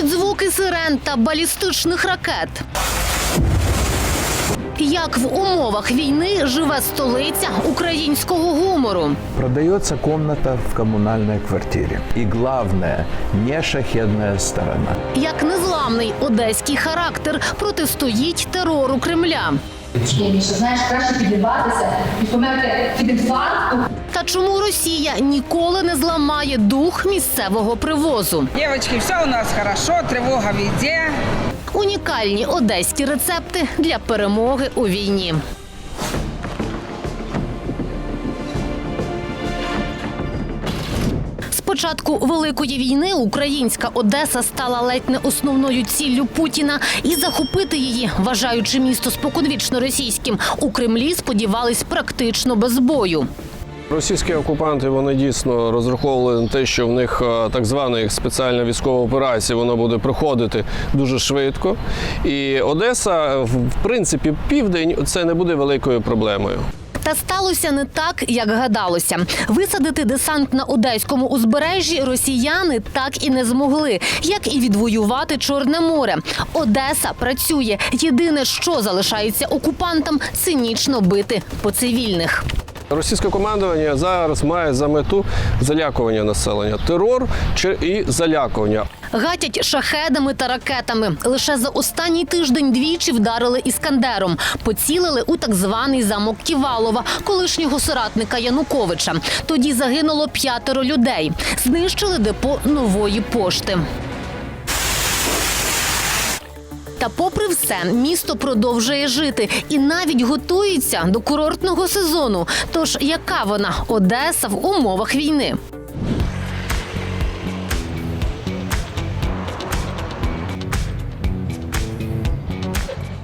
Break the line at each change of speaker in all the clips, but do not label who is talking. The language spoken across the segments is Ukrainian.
під звуки сирен та балістичних ракет. Як в умовах війни живе столиця українського гумору?
Продається комната в комунальній квартирі. І головне не шахідна сторона.
Як незламний одеський характер протистоїть терору Кремля?
Ні, знаєш, краще підірватися і померти від інфаркту.
Та чому Росія ніколи не зламає дух місцевого привозу?
Дівчатки, все у нас хорошо, тривога війде.
Унікальні одеські рецепти для перемоги у війні. Початку великої війни українська Одеса стала ледь не основною ціллю Путіна, і захопити її, вважаючи місто споконвічно російським, у Кремлі сподівались практично без бою.
Російські окупанти вони дійсно розраховували на те, що в них е, так звана їх спеціальна військова операція вона буде проходити дуже швидко. І Одеса, в в принципі, південь це не буде великою проблемою.
Та сталося не так, як гадалося. Висадити десант на одеському узбережжі росіяни так і не змогли, як і відвоювати Чорне море. Одеса працює. Єдине, що залишається окупантам, цинічно бити по цивільних.
Російське командування зараз має за мету залякування населення, терор чи- і залякування.
Гатять шахедами та ракетами. Лише за останній тиждень двічі вдарили іскандером. Поцілили у так званий замок Ківалова, колишнього соратника Януковича. Тоді загинуло п'ятеро людей. Знищили депо нової пошти. Та попри все, місто продовжує жити і навіть готується до курортного сезону. Тож яка вона Одеса в умовах війни?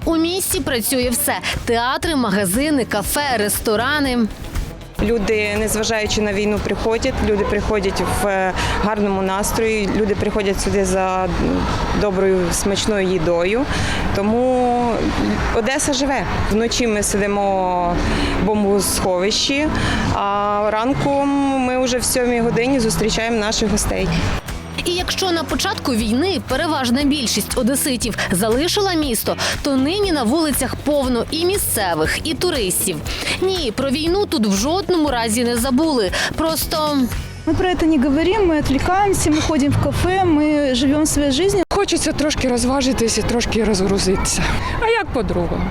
У місті працює все: театри, магазини, кафе, ресторани.
Люди, незважаючи на війну, приходять. Люди приходять в е, гарному настрої. Люди приходять сюди за доброю смачною їдою. Тому Одеса живе. Вночі ми сидимо в бомбосховищі, а ранком ми вже в сьомій годині зустрічаємо наших гостей.
І якщо на початку війни переважна більшість одеситів залишила місто, то нині на вулицях повно і місцевих, і туристів. Ні, про війну тут в жодному разі не забули. Просто
Мы про это не говорим, мы отвлекаемся, мы ходим в кафе, мы живем своей жизнью.
Хочеться трошки розважитися, трошки розгрузитися. А як по-другому?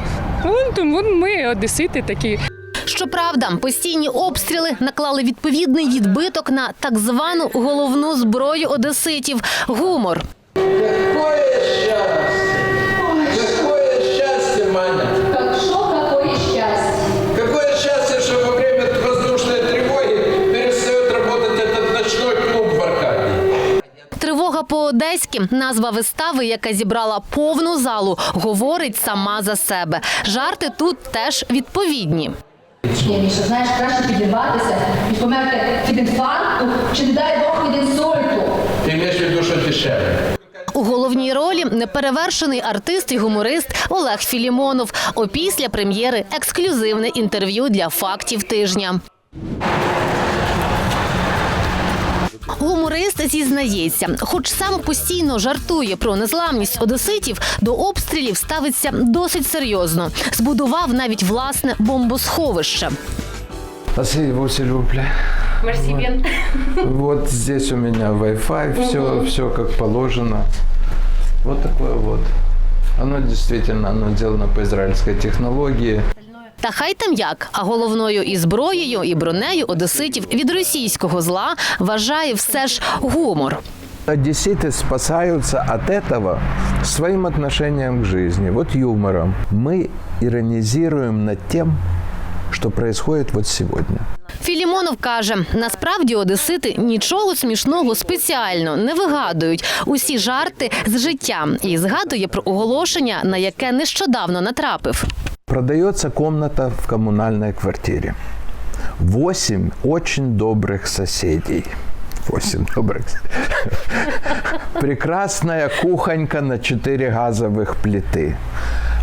Вон, тому ми одесити такі.
Щоправда, постійні обстріли наклали відповідний відбиток на так звану головну зброю одеситів гумор.
Какое счастье! Какое счастье, Маня!
Так що, какое щастя?
Какое счастье, что во время воздушной тревоги перестает работать этот ночной клуб в Аркадии.
Тривога по-одеськи назва вистави, яка зібрала повну залу, говорить сама за себе. Жарти тут теж відповідні.
Міша, знаєш, краще підірватися і померти від інфаркту, чи не дай Бог від інсульту.
Ти маєш в виду, что дешевле?
У головній ролі неперевершений артист і гуморист Олег Філімонов. Опісля прем'єри ексклюзивне інтерв'ю для фактів тижня. Гуморист зізнається, хоч сам постійно жартує про незламність одеситів, до обстрілів ставиться досить серйозно. Збудував навіть власне бомбосховище.
Спасибо, Силюпля. Вот. вот здесь у меня Wi-Fi, все, все как положено. Вот такое вот. Оно действительно, оно сделано по израильской технологии.
Та хай там як, а головною і зброєю, і бронею одеситів від російського зла вважає все ж гумор.
Одесситы спасаются от этого своим отношением к жизни, вот юмором. Мы иронизируем над тем, что происходит вот сегодня.
Філімонов каже: насправді одесити нічого смішного спеціально не вигадують. Усі жарти з життя і згадує про оголошення, на яке нещодавно натрапив.
Продается комната в коммунальной квартире. Восемь очень добрых соседей. Восемь добрых. Прекрасная кухонька на четыре газовых плиты.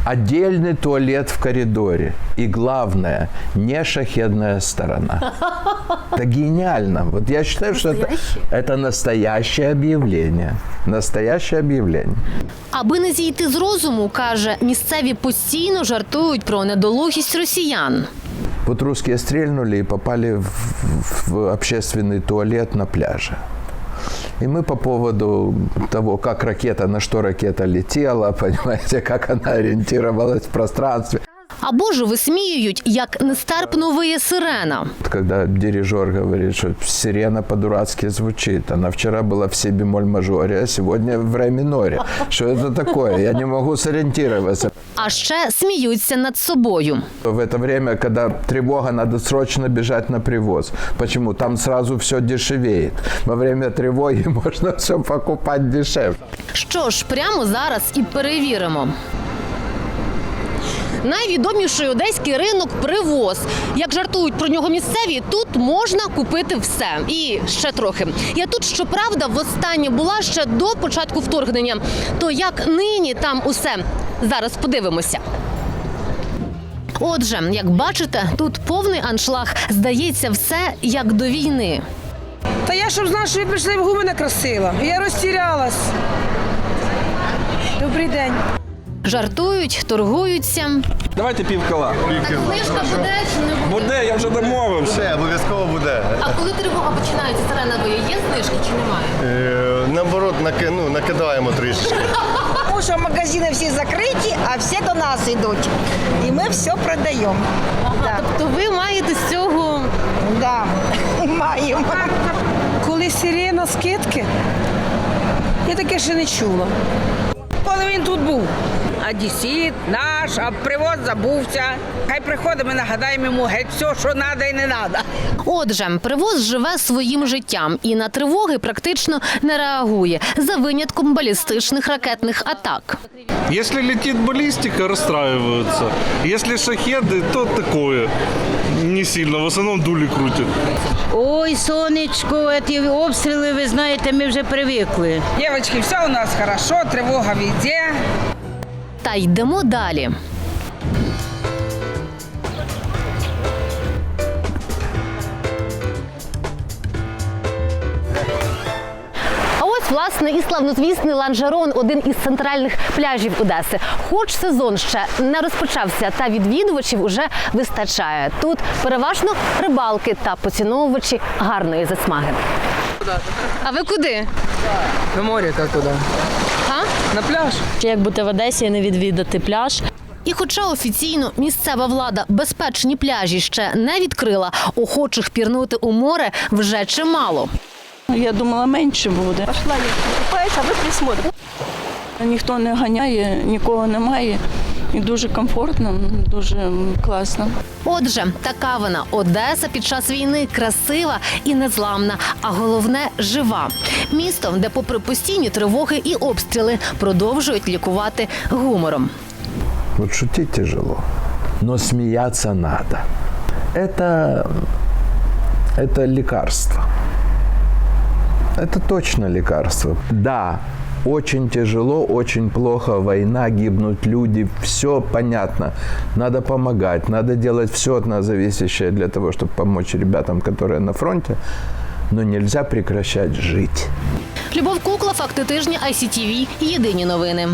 Отдельный туалет в коридоре. И главное, не шахедная сторона. Это гениально. Вот я считаю, что это, это настоящее объявление. Настоящее объявление.
Аби не зійти з розуму, каже, місцеві постійно жартують про недолугість росіян.
Вот русские стрельнули и попали в, в общественный туалет на пляже. И мы по поводу того, как ракета, на что ракета летела, понимаете, как она ориентировалась в пространстве.
Або ж висміюють, як нестерпно виє сирена.
Вот Когда дирижер говорит, что сирена по-дурацки звучит, она вчера была в си бемоль мажоре, а сегодня в ре миноре. Что это такое? Я не могу сориентироваться.
А ще сміються над собою.
В это время, когда тревога, надо срочно бежать на привоз. Почему? Там сразу все дешевеет. Во время тревоги можно все покупать дешевле.
Що ж, прямо зараз і перевіримо. Найвідоміший одеський ринок привоз. Як жартують про нього місцеві, тут можна купити все і ще трохи. Я тут, щоправда, востаннє була ще до початку вторгнення. То як нині там усе зараз подивимося. Отже, як бачите, тут повний аншлаг. Здається, все як до війни.
Та я щоб знав, що ви прийшли в гуми красила. Я розтірялась. Добрий день.
Жартують, торгуються.
Давайте пів кола.
Книжка буде чи не буде?
Буде, я вже домовився.
Все, обов'язково буде.
А коли тривога починається, сирена виє, є знижки чи немає?
Е, наоборот, наки, ну, накидаємо трішечки.
Тому що магазини всі закриті, а всі до нас йдуть. І ми все продаємо.
Ага, тобто ви маєте з цього
Да. Маємо.
Коли сирена скидки, я таке ще не чула. Коли він тут був. Одесіт наш, а привоз забувся. Хай приходить, ми нагадаємо йому геть все, що треба і не треба.
Отже, привоз живе своїм життям і на тривоги практично не реагує за винятком балістичних ракетних атак.
Если летит баллистика, расстраиваются. Если шахеды, то такое. Не сильно, в основном дули крутят.
Ой, сонечко, ті обстріли, ви знаєте, ми вже привикли.
Дівчатки, все у нас хорошо, тривога везде.
Та йдемо далі. Власне і славнозвісний Ланжерон, один із центральних пляжів Одеси. Хоч сезон ще не розпочався, та відвідувачів уже вистачає. Тут переважно рибалки та поціновувачі гарної засмаги. А ви куди?
На море як туди. На пляж.
Як бути в Одесі і не відвідати пляж?
І хоча офіційно місцева влада безпечні пляжі ще не відкрила, охочих пірнути у море вже чимало.
Я думала, менше буде. Пішла, я купаюся, а ви присмотрите. Ніхто не ганяє, нікого немає І дуже комфортно, дуже класно.
Отже, така вона Одеса під час війни красива і незламна, а головне жива. Місто, де, попри постійні тривоги і обстріли, продовжують лікувати гумором.
Вот шутить тяжело, но смеяться надо. Это, это лекарство. Это точно лекарство. Да, очень тяжело, очень плохо, война, гибнут люди, все понятно. Надо помогать, надо делать все от нас зависящее для того, чтобы помочь ребятам, которые на фронте. Но нельзя прекращать жить.
Любов Кукла, факти тижня ICTV. Єдині новини.